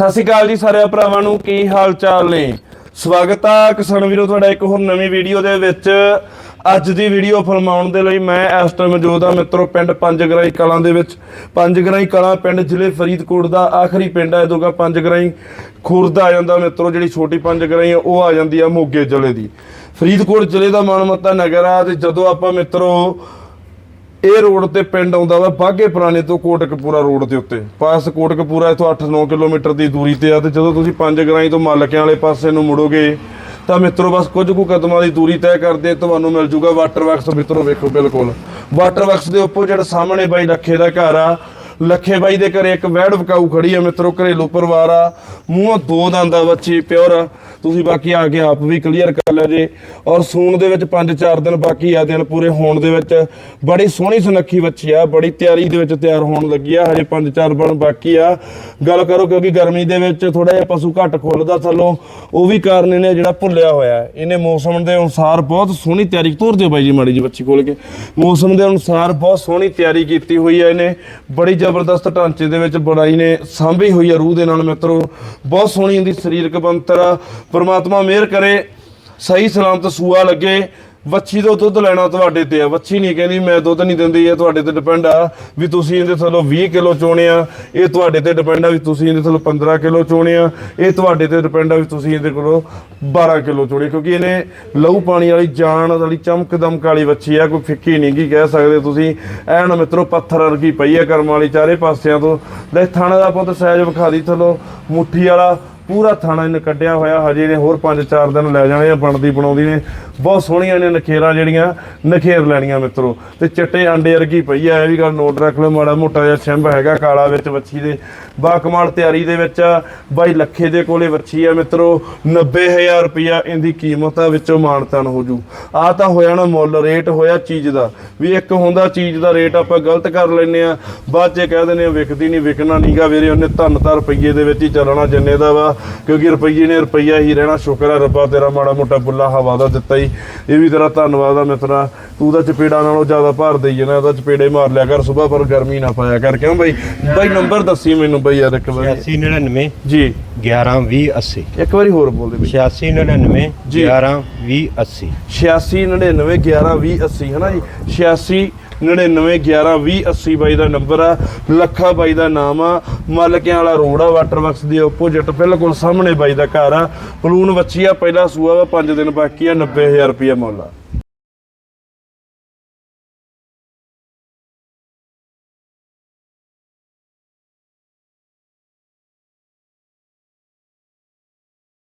ਸਤਿ ਸ਼੍ਰੀ ਅਕਾਲ ਜੀ ਸਾਰੇ ਭਰਾਵਾਂ ਨੂੰ, ਕੀ ਹਾਲ ਚਾਲ ਨੇ? ਸਵਾਗਤ ਆ ਕਿਸਾਨ ਵੀਰੋ, ਤੁਹਾਡਾ ਇੱਕ ਹੋਰ ਨਵੀਂ ਵੀਡੀਓ ਦੇ ਵਿੱਚ। ਅੱਜ ਦੀ ਵੀਡੀਓ ਫਰਮਾਉਣ ਦੇ ਲਈ ਮੈਂ ਇਸ ਟਾਈਮ ਮੌਜੂਦ ਆ ਮਿੱਤਰੋ, ਪਿੰਡ ਪੰਜਗਰਾਈ ਕਲਾਂ ਦੇ ਵਿੱਚ। ਪੰਜਗਰਾਈ ਕਲਾਂ ਪਿੰਡ ਜ਼ਿਲ੍ਹੇ ਫਰੀਦਕੋਟ ਦਾ ਆਖਰੀ ਪਿੰਡ ਹੈ ਜਦੋਗਾ ਪੰਜਗਰਾਈ। ਖੁਰਦ ਆ ਜਾਂਦਾ ਮਿੱਤਰੋ, ਜਿਹੜੀ ਛੋਟੀ ਪੰਜਗਰਾਈ ਆ, ਉਹ ਆ ਜਾਂਦੀ ਆ ਮੋਗੇ ਜ਼ਿਲ੍ਹੇ ਦੀ। ਫਰੀਦਕੋਟ ਜ਼ਿਲ੍ਹੇ ਦਾ ਮਾਨਮੱਤਾ ਨਗਰ ਆ ਤੇ ਜਦੋਂ ਆਪਾਂ ਮਿੱਤਰੋ ਇਹ ਰੋਡ ਤੇ ਪਿੰਡ ਆਉਂਦਾ ਵਾ ਬਾਗੇ ਪੁਰਾਣੇ ਤੋਂ ਕੋਟਕਪੂਰਾ ਰੋਡ ਦੇ ਉੱਤੇ। ਪਾਸ ਕੋਟਕਪੂਰਾ, ਇਥੋਂ 8-9 ਕਿਲੋਮੀਟਰ ਦੀ ਦੂਰੀ ਤੇ ਆ ਤੇ ਜਦੋਂ ਤੁਸੀਂ ਪੰਜ ਗਰਾਈ ਤੋਂ ਮਾਲਕਿਆਂ ਵਾਲੇ ਪਾਸੇ ਨੂੰ ਮੁੜੋਗੇ, ਤਾਂ ਮਿੱਤਰੋ ਬਸ ਕੁਝ ਕੁ ਕਦਮਾਂ ਦੀ ਦੂਰੀ ਤੈਅ ਕਰਦੇ ਤੁਹਾਨੂੰ ਮਿਲ ਜੂਗਾ ਵਾਟਰ ਵਰਕਸ ਮਿੱਤਰੋ ਵੇਖੋ ਬਿਲਕੁਲ। ਵਾਟਰ ਵਰਕਸ ਦੇ ਉੱਪਰ ਜਿਹੜਾ ਸਾਹਮਣੇ ਬਾਈ ਲੱਖੇ ਦਾ ਘਰ ਆ ਲੱਖੇ ਬਾਈ ਦੇ ਘਰੇ ਇੱਕ ਵੈੜ ਵਕਾਊ ਖੜੀ ਆ ਮਿੱਤਰੋ, ਘਰੇਲੂ ਪਰਿਵਾਰ ਆ। ਮੂੰਹੋਂ ਦੋ ਦੰਦਾਂ ਬੱਚੀ, ਪਿਓਰ ਤੁਸੀਂ ਬਾਕੀ ਆ ਕੇ ਆਪ ਵੀ ਕਲੀਅਰ ਕਰ ਲਿਓ ਜੀ। ਔਰ ਸੂਣ ਦੇ ਵਿੱਚ 5-4 ਦਿਨ ਬਾਕੀ ਆ ਦਿਨ ਪੂਰੇ ਹੋਣ ਦੇ ਵਿੱਚ। ਬੜੀ ਸੋਹਣੀ ਸੁਨੱਖੀ ਬੱਚੀ ਆ, ਬੜੀ ਤਿਆਰੀ ਦੇ ਵਿੱਚ ਤਿਆਰ ਹੋਣ ਲੱਗੀ ਆ। ਹਜੇ 5-4 ਬਣ ਬਾਕੀ ਆ। ਗੱਲ ਕਰੋ ਕਿਉਂਕਿ ਗਰਮੀ ਦੇ ਵਿੱਚ ਥੋੜਾ ਜਿਹਾ ਪਸ਼ੂ ਘੱਟ ਖੁੱਲਦਾ ਥੱਲੋਂ, ਉਹ ਵੀ ਕਾਰਨ ਇਹਨੇ ਜਿਹੜਾ ਭੁੱਲਿਆ ਹੋਇਆ ਇਹਨੇ ਮੌਸਮ ਦੇ ਅਨੁਸਾਰ ਬਹੁਤ ਸੋਹਣੀ ਤਿਆਰੀ, ਤੋਰ ਦਿਓ ਬਾਈ ਜੀ ਮਾੜੀ ਜੀ ਬੱਚੀ ਕੋਲ ਕੇ। ਮੌਸਮ ਦੇ ਅਨੁਸਾਰ ਬਹੁਤ ਸੋਹਣੀ ਤਿਆਰੀ ਕੀਤੀ ਹੋਈ ਆ ਇਹਨੇ। ਬੜੀ ਜ਼ਬਰਦਸਤ ਢਾਂਚੇ ਦੇ ਵਿੱਚ ਬੜਾਈ ਨੇ ਸਾਂਭੀ ਹੋਈ ਆ, ਰੂਹ ਦੇ ਨਾਲ ਮਿੱਤਰੋ। ਬਹੁਤ ਸੋਹਣੀ ਇਹਦੀ ਸਰੀਰਕ ਬਣਤਰ ਆ। ਪ੍ਰਮਾਤਮਾ ਮਿਹਰ ਕਰੇ, ਸਹੀ ਸਲਾਮਤ ਸੂਆ ਲੱਗੇ। ਵੱਛੀ ਤੋਂ ਦੁੱਧ ਲੈਣਾ ਤੁਹਾਡੇ ਤੇ ਆ। ਵੱਛੀ ਨਹੀਂ ਕਹਿੰਦੀ, ਮੈਂ ਦੁੱਧ ਨਹੀਂ ਦਿੰਦੀ, ਇਹ ਤੁਹਾਡੇ ਤੇ ਡਿਪੈਂਡ ਆ ਵੀ ਤੁਸੀਂ ਇਹਦੇ ਥੱਲੋਂ 20 ਕਿਲੋ ਚੋਣੇ ਆ। ਇਹ ਤੁਹਾਡੇ ਤੇ ਡਿਪੈਂਡ ਆ ਵੀ ਤੁਸੀਂ ਇਹਦੇ ਥੱਲੋਂ 15 ਕਿਲੋ ਚੋਣੇ ਆ। ਇਹ ਤੁਹਾਡੇ ਤੇ ਡਿਪੈਂਡ ਆ ਵੀ ਤੁਸੀਂ ਇਹਦੇ ਕੋਲੋਂ 12 ਕਿਲੋ ਚੋਣੇ ਕਿਉਂਕਿ ਇਹਨੇ ਲਹੂ ਪਾਣੀ ਵਾਲੀ ਜਾਨ ਵਾਲੀ ਚਮਕ ਦਮਕ ਵਾਲੀ ਵੱਛੀ ਆ, ਕੋਈ ਫਿੱਕੀ ਨਹੀਂ ਗੀ ਕਹਿ ਸਕਦੇ ਤੁਸੀਂ। ਐਨ ਮਿੱਤਰੋ, ਪੱਥਰ ਵਰਗੀ ਪਈ ਆ ਕਰਮ ਵਾਲੀ ਚਾਰੇ ਪਾਸਿਆਂ ਤੋਂ। ਲੈ, ਥਾਣੇ ਦਾ ਪੁੱਤ ਸਹਿਜ ਵਿਖਾ ਦੀ ਥੱਲੋਂ। ਮੁੱਠੀ ਵਾਲਾ ਪੂਰਾ ਥਾਣਾ ਇਹਨੇ ਕੱਢਿਆ ਹੋਇਆ, ਹਜੇ ਨੇ ਹੋਰ 5-4 ਦਿਨ ਲੈ ਜਾਣੇ ਆ, ਬਣਦੀ ਬਣਾਉਂਦੀ ਨੇ। ਬਹੁਤ ਸੋਹਣੀਆਂ ਨੇ ਨਖੇਰਾਂ ਜਿਹੜੀਆਂ ਨਖੇਰ ਲੈਣੀਆਂ ਮਿੱਤਰੋ। ਤੇ ਚਿੱਟੇ ਆਂਡੇ ਵਰਗੀ ਪਈ ਆ, ਇਹ ਵੀ ਗੱਲ ਨੋਟ ਰੱਖ ਲਓ, ਮਾੜਾ ਮੋਟਾ ਜਿਹਾ ਛਿੰਬ ਹੈਗਾ ਕਾਲਾ ਵਿੱਚ ਵੱਛੀ ਦੇ। ਬਾ ਕਮਾਲ ਤਿਆਰੀ ਦੇ ਵਿੱਚ ਆ। ਬਾਈ ਲੱਖੇ ਦੇ ਕੋਲੇ ਵੱਛੀ ਆ ਮਿੱਤਰੋ 90000 ਰੁਪਇਆ ਇਹਦੀ ਕੀਮਤ ਆ, ਵਿੱਚੋਂ ਮਾਨਤਨ ਹੋ ਜੂ। ਆ ਤਾਂ ਹੋਇਆ ਨਾ ਮੁੱਲ, ਰੇਟ ਹੋਇਆ ਚੀਜ਼ ਦਾ। ਵੀ ਇੱਕ ਹੁੰਦਾ ਚੀਜ਼ ਦਾ ਰੇਟ ਆਪਾਂ ਗਲਤ ਕਰ ਲੈਨੇ ਆ, ਬਾਅਦ ਚ ਕਹਿ ਦਿੰਦੇ ਆ, ਵਿਕਦੀ ਨਹੀਂ ਵਿਕਣਾ ਨਹੀਂਗਾ ਵੀਰੇ, ਉਹਨੇ ਧੰਨ ਤਾਂ ਰੁਪਈਏ ਦੇ ਵਿੱਚ ਹੀ ਚੱਲਣਾ ਜਿੰਨੇ ਦਾ ਵਾ। ਕਿਉਂਕਿ ਰੁਪਈਏ ਨੇ ਰੁਪਈਆ ਹੀ ਰਹਿਣਾ ਸ਼ੁਕਰ ਆ ਰੱਬਾ ਤੇਰਾ ਮਾੜਾ ਮੋਟਾ ਬੁੱਲਾ ਹਵਾ ਦਾ ਦਿੱਤਾ ਹੀ। ਇਹ ਵੀ ਤੇਰਾ ਧੰਨਵਾਦ ਆ ਮਿੱਤਰਾ। ਤੂੰ ਤਾਂ ਚਪੇੜਾ ਨਾਲੋਂ ਜ਼ਿਆਦਾ ਭਾਰ ਦੇਈ ਜਾਣਾ ਉਹਦਾ ਚਪੇੜੇ ਮਾਰ ਲਿਆ ਕਰ ਸਵੇਰ ਪਰ ਗਰਮੀ ਨਾ ਪਾਇਆ ਕਰ। ਕਿਉਂ ਬਾਈ? ਬਾਈ ਨੰਬਰ ਦੱਸੀ ਮੈਨੂੰ ਬਾਈ ਯਾਰ ਇੱਕ ਵਾਰੀ। 8699 ਜੀ। 11 20 80 ਇੱਕ ਵਾਰੀ ਹੋਰ ਬੋਲ ਦੇ ਬਾਈ। 8699 ਜੀ। 11 20 80 86 99 11 20 80 ਹੈ ਨਾ ਜੀ? 86 99 11 20 80 ਬਾਈ ਦਾ ਨੰਬਰ ਆ, ਲੱਖਾ ਬਾਈ ਦਾ ਨਾਮ ਆ, ਮਾਲਕਿਆਂ ਵਾਲਾ ਰੋਡ ਆ ਵਾਟਰ ਵਰਕਸ ਦੇ ਆਪੋਜ਼ਿਟ ਬਿਲਕੁਲ ਸਾਹਮਣੇ ਬਾਈ ਦਾ ਘਰ ਆ। ਬਲੂਨ ਵੱਛੀ ਆ, ਪਹਿਲਾ ਸੂਆ ਵਾ 5 ਦਿਨ ਬਾਕੀ ਆ 90000 ਰੁਪਇਆ ਮੁੱਲ ਆ।